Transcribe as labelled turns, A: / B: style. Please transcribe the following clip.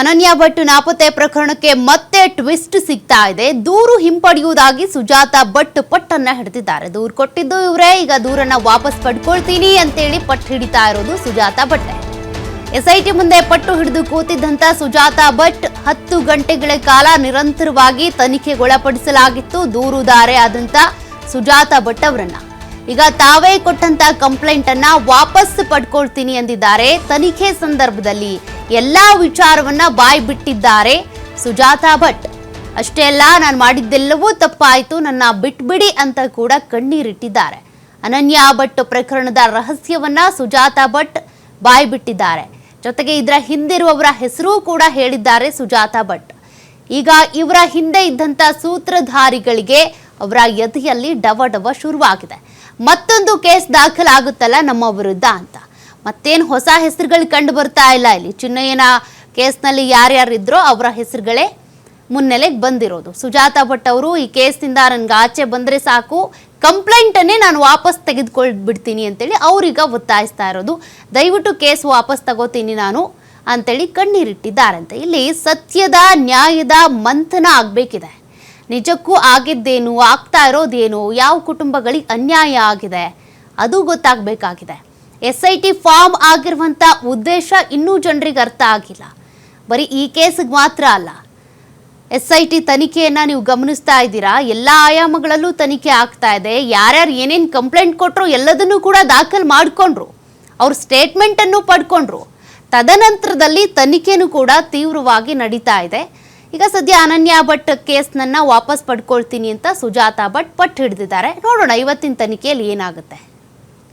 A: ಅನನ್ಯ ಭಟ್ ನಾಪತ್ತೆ ಪ್ರಕರಣಕ್ಕೆ ಮತ್ತೆ ಟ್ವಿಸ್ಟ್ ಸಿಗ್ತಾ ಇದೆ. ದೂರು ಹಿಂಪಡೆಯುವುದಾಗಿ ಸುಜಾತ ಭಟ್ ಪಟ್ಟನ್ನ ಹಿಡಿದಿದ್ದಾರೆ. ದೂರು ಕೊಟ್ಟಿದ್ದು ಇವರೇ. ಈಗ ದೂರನ್ನ ವಾಪಸ್ ಪಡ್ಕೊಳ್ತೀನಿ ಅಂತೇಳಿ ಪಟ್ಟು ಹಿಡಿತಾ ಇರೋದು ಸುಜಾತ ಭಟ್. ಎಸ್ಐಟಿ ಮುಂದೆ ಪಟ್ಟು ಹಿಡಿದು ಕೂತಿದ್ದಂತ ಸುಜಾತಾ ಭಟ್ ಹತ್ತು ಗಂಟೆಗಳ ಕಾಲ ನಿರಂತರವಾಗಿ ತನಿಖೆಗೊಳಪಡಿಸಲಾಗಿತ್ತು. ದೂರುದಾರೆ ಆದಂತ ಸುಜಾತ ಭಟ್ ಅವರನ್ನ. ಈಗ ತಾವೇ ಕೊಟ್ಟಂತ ಕಂಪ್ಲೇಂಟ್ ಅನ್ನ ವಾಪಸ್ ಪಡ್ಕೊಳ್ತೀನಿ ಎಂದಿದ್ದಾರೆ ತನಿಖೆ ಸಂದರ್ಭದಲ್ಲಿ ಎಲ್ಲಾ ವಿಚಾರವನ್ನ ಬಾಯಿ ಬಿಟ್ಟಿದ್ದಾರೆ ಸುಜಾತಾ ಭಟ್. ಅಷ್ಟೇ ಅಲ್ಲ, ನಾನು ಮಾಡಿದ್ದೆಲ್ಲವೂ ತಪ್ಪಾಯಿತು, ನನ್ನ ಬಿಟ್ಬಿಡಿ ಅಂತ ಕೂಡ ಕಣ್ಣೀರಿಟ್ಟಿದ್ದಾರೆ. ಅನನ್ಯ ಭಟ್ ಪ್ರಕರಣದ ರಹಸ್ಯವನ್ನ ಸುಜಾತಾ ಭಟ್ ಬಾಯ್ ಬಿಟ್ಟಿದ್ದಾರೆ. ಜೊತೆಗೆ ಇದರ ಹಿಂದಿರುವವರ ಹೆಸರು ಕೂಡ ಹೇಳಿದ್ದಾರೆ ಸುಜಾತಾ ಭಟ್. ಈಗ ಇವರ ಹಿಂದೆ ಇದ್ದಂತ ಸೂತ್ರಧಾರಿಗಳಿಗೆ ಅವರ ಯತಿಯಲ್ಲಿ ಡವ ಡವ ಶುರುವಾಗಿದೆ. ಮತ್ತೊಂದು ಕೇಸ್ ದಾಖಲಾಗುತ್ತಲ್ಲ ನಮ್ಮ ವಿರುದ್ಧ ಅಂತ. ಮತ್ತೇನು ಹೊಸ ಹೆಸರುಗಳು ಕಂಡು ಬರ್ತಾ ಇಲ್ಲ. ಇಲ್ಲಿ ಚಿನ್ನಯ್ಯನ ಕೇಸ್ನಲ್ಲಿ ಯಾರ್ಯಾರಿದ್ರೋ ಅವರ ಹೆಸರುಗಳೇ ಮುನ್ನೆಲೆಗೆ ಬಂದಿರೋದು. ಸುಜಾತ ಭಟ್ ಅವರು ಈ ಕೇಸ್ನಿಂದ ನನ್ಗೆ ಆಚೆ ಬಂದರೆ ಸಾಕು. ಕಂಪ್ಲೇಂಟನ್ನೇ ನಾನು ವಾಪಸ್ ತೆಗೆದುಕೊಳ್ಬಿಡ್ತೀನಿ ಅಂತೇಳಿ ಅವ್ರೀಗ ಒತ್ತಾಯಿಸ್ತಾ ಇರೋದು. ದಯವಿಟ್ಟು ಕೇಸ್ ವಾಪಸ್ ತಗೋತೀನಿ ನಾನು ಅಂತೇಳಿ ಕಣ್ಣೀರಿಟ್ಟಿದ್ದಾರಂತೆ. ಇಲ್ಲಿ ಸತ್ಯದ ನ್ಯಾಯದ ಮಂಥನ ಆಗಬೇಕಿದೆ. ನಿಜಕ್ಕೂ ಆಗಿದ್ದೇನು, ಆಗ್ತಾ ಇರೋದೇನು, ಯಾವ ಕುಟುಂಬಗಳಿಗೆ ಅನ್ಯಾಯ ಆಗಿದೆ, ಅದು ಗೊತ್ತಾಗಬೇಕಾಗಿದೆ. ಎಸ್ ಐ ಟಿ ಫಾರ್ಮ್ ಆಗಿರುವಂಥ ಉದ್ದೇಶ ಇನ್ನೂ ಜನರಿಗೆ ಅರ್ಥ ಆಗಿಲ್ಲ. ಬರೀ ಈ ಕೇಸಿಗೆ ಮಾತ್ರ ಅಲ್ಲ. ಎಸ್ ಐ ಟಿ ತನಿಖೆಯನ್ನು ನೀವು ಗಮನಿಸ್ತಾ ಇದ್ದೀರಾ? ಎಲ್ಲ ಆಯಾಮಗಳಲ್ಲೂ ತನಿಖೆ ಆಗ್ತಾ ಇದೆ. ಯಾರ್ಯಾರು ಏನೇನು ಕಂಪ್ಲೇಂಟ್ ಕೊಟ್ಟರು ಎಲ್ಲದನ್ನೂ ಕೂಡ ದಾಖಲು ಮಾಡಿಕೊಂಡ್ರು. ಅವ್ರ ಸ್ಟೇಟ್ಮೆಂಟನ್ನು ಪಡ್ಕೊಂಡ್ರು. ತದನಂತರದಲ್ಲಿ ತನಿಖೆನೂ ಕೂಡ ತೀವ್ರವಾಗಿ ನಡೀತಾ ಇದೆ. ಈಗ ಸದ್ಯ ಅನನ್ಯ ಭಟ್ ಕೇಸ್ನನ್ನ ವಾಪಸ್ ಪಡ್ಕೊಳ್ತೀನಿ ಅಂತ ಸುಜಾತಾ ಭಟ್ ಪಟ್ಟು ಹಿಡಿದಿದ್ದಾರೆ. ನೋಡೋಣ, ಇವತ್ತಿನ ತನಿಖೆಯಲ್ಲಿ ಏನಾಗುತ್ತೆ?